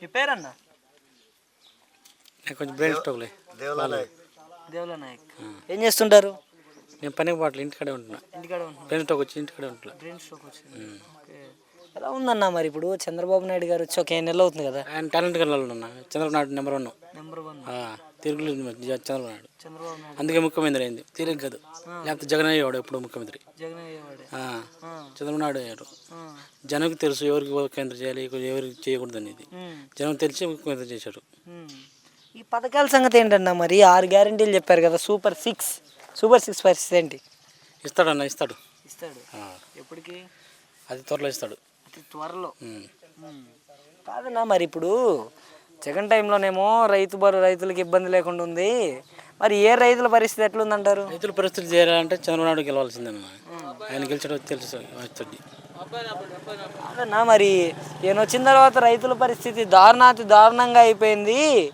మీ పేరన్నా? నాకు కొంచెం బ్రెయిన్ స్ట్రోక్లే దేవుల నాయక్ ఏం చేస్తుంటారు? నేను పనికి పోవట్లే ఇంటికాడే ఉంటున్నా. ఇంటికాడ వచ్చి ఇంటికాడే ఉంటున్నా. ఎలా ఉందన్న మరి ఇప్పుడు చంద్రబాబు నాయుడు గారు వచ్చి ఒక నెలలు అవుతుంది కదా? ఆయన టాలెంట్ గల ఉన్నా. Chandrababu Naidu number one. Number one. తిరుగులేదు చంద్రబాబు నాయుడు. చంద్రబాబు నాయుడు. అందుకే ముఖ్యమంత్రి అయింది. తిరిగి కాదు. లేకపోతే జగన్ అయ్యేవాడు ఎప్పుడు ముఖ్యమంత్రి. జగన్ అయ్యేవాడే. చంద్రబాబు నాయుడు అయ్యారు ఆ. జనంకి తెలుసు ఎవరికి ముఖ్యమంత్రి చేయాలి ఎవరికి చేయకూడదు అనేది. జనం తెలిసి ముఖ్యమంత్రి చేశారు ఉమ్. ఈ పథకాల సంగతి ఏంటన్నా మరి? ఆరు గ్యారంటీలు చెప్పారు కదా సూపర్ సిక్స్. సూపర్ సిక్స్ పరిస్థితి ఏంటి? ఇస్తాడన్న ఇస్తాడు. ఇస్తాడు. ఆ, ఎప్పటికి? అది త్వరలో ఇస్తాడు. అతి త్వరలో. కాదన్నా మరి ఇప్పుడు జగన్ టైంలోనేమో రైతు బరు రైతులకు ఇబ్బంది లేకుండా ఉంది. మరి ఏ రైతుల పరిస్థితి ఎట్లుందంటారు? రైతుల పరిస్థితి చేయాలంటే చంద్రబాబు నాయుడు ఆయన గెలిచడం తెలుసు వస్తుంది. కాదన్నా మరి ఈయన వచ్చిన తర్వాత రైతుల పరిస్థితి దారుణాతి దారుణంగా అయిపోయింది.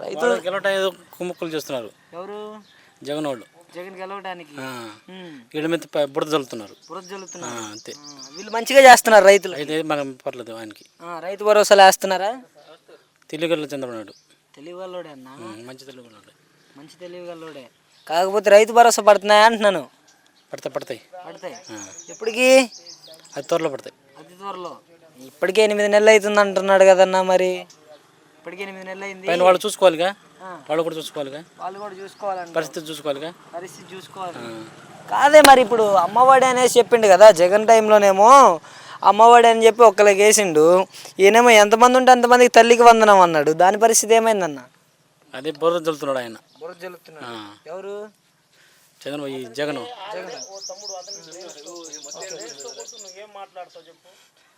రైతులు గెలవటం ఏదో కుమ్ముక్కులు చేస్తున్నారు. ఎవరు? జగన్ వాళ్ళు. జగన్ గెలవడానికి. వీళ్ళ మీద బురద చల్లుతున్నారు బురద జల్లుతున్నారు. అంతే. వీళ్ళు మంచిగా చేస్తున్నారు రైతులు. అయితే మనం పర్లేదు ఆయనకి. రైతు భరోసాలు వేస్తున్నారా? తెలుగు చంద్రబాబు నాయుడు. తెలివిగల్లోడే అన్న మంచి తెలుగు నాయుడు మంచి తెలివిగల్లోడే కాకపోతే రైతు భరోసా పడుతున్నాయా అంటున్నాను. పడతాయి పడతాయి. పడతాయి. ఎప్పటికి? అది త్వరలో పడతాయి. అతి త్వరలో. ఇప్పటికే ఎనిమిది నెలలు అవుతుంది అంటున్నాడు కదన్నా మరి. ఇప్పటికే ఎనిమిది నెలలు అయింది. వాళ్ళు చూసుకోవాలిగా. వాళ్ళు కూడా చూసుకోవాలిగా? వాళ్ళు కూడా చూసుకోవాలంట పరిస్థితి చూసుకోవాలిగా? పరిస్థితి చూసుకోవాలి. కాదే మరి ఇప్పుడు అమ్మఒడి అనేసి చెప్పిండు కదా జగన్ టైంలోనేమో అమ్మఒడి అని చెప్పి ఒక్కరికి వేసిండు. ఈయనేమో ఎంతమంది ఉంటే అంతమందికి తల్లికి వందనం అన్నాడు. దాని పరిస్థితి ఏమైందన్న? అదే బురద చల్లుతున్నాడు ఆయన. బురద జల్లుతున్నాడు. ఎవరు? చంద్రబాబు ఈ జగన్.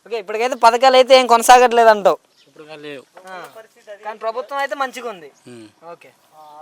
ఓకే ఇప్పటికైతే పథకాలు అయితే ఏం కొనసాగట్లేదు అంటావు. లేవు కానీ ప్రభుత్వం అయితే మంచిగా ఉంది. ఓకే.